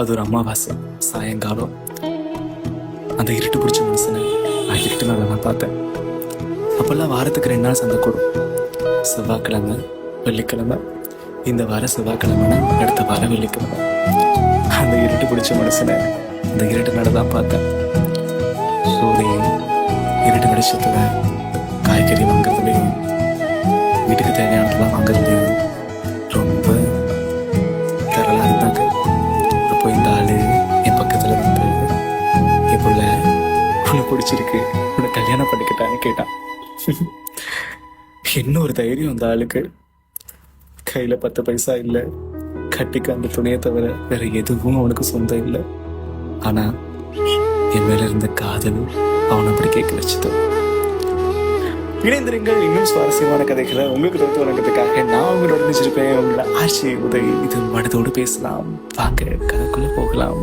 அது ஒரு அமாவாசை சாயங்காலம். அந்த இருட்டு பிடிச்ச மனுஷனை நான் இருட்டு நான் பார்த்தேன். அப்போல்லாம் வாரத்துக்கு ரெண்டு நாள் சந்தை கூடும் செவ்வாய்க்கிழமை வெள்ளிக்கிழமை. இந்த வார செவ்வாய்க்கிழமைனா அடுத்த வாரம் வெள்ளிக்கிழமை. அந்த இருட்டு பிடிச்ச மனுஷனை அந்த இருட்டு நட தான் பார்த்தேன். சூரியன் இருட்டு வெளிச்சத்தில் காய்கறி வாங்குறதுலையும் வீட்டுக்கு தேவையானதெல்லாம் வாங்குறது பிடிச்சிருக்கு. உன்னை கல்யாணம் பண்ணிக்கிட்டான்னு கேட்டான். என்ன ஒரு தைரியம் அந்த ஆளுக்கு கையில பத்து பைசா இல்லை. கட்டிக்க அந்த துணியை தவிர வேற எதுவும் அவனுக்கு சொந்தம் இல்லை. ஆனா என் மேல இருந்த காதல் அவனை அப்படி கேட்க வச்சுது. இணைந்திருங்கள் இன்னும் சுவாரஸ்யமான கதைகளை உங்களுக்கு தொகுத்து வழங்குறதுக்காக நான் உங்களோட நினைச்சிருப்பேன் உங்களோட ஆட்சி உதவி இது மனதோடு பேசலாம். வாங்க கதைக்குள்ள போகலாம்.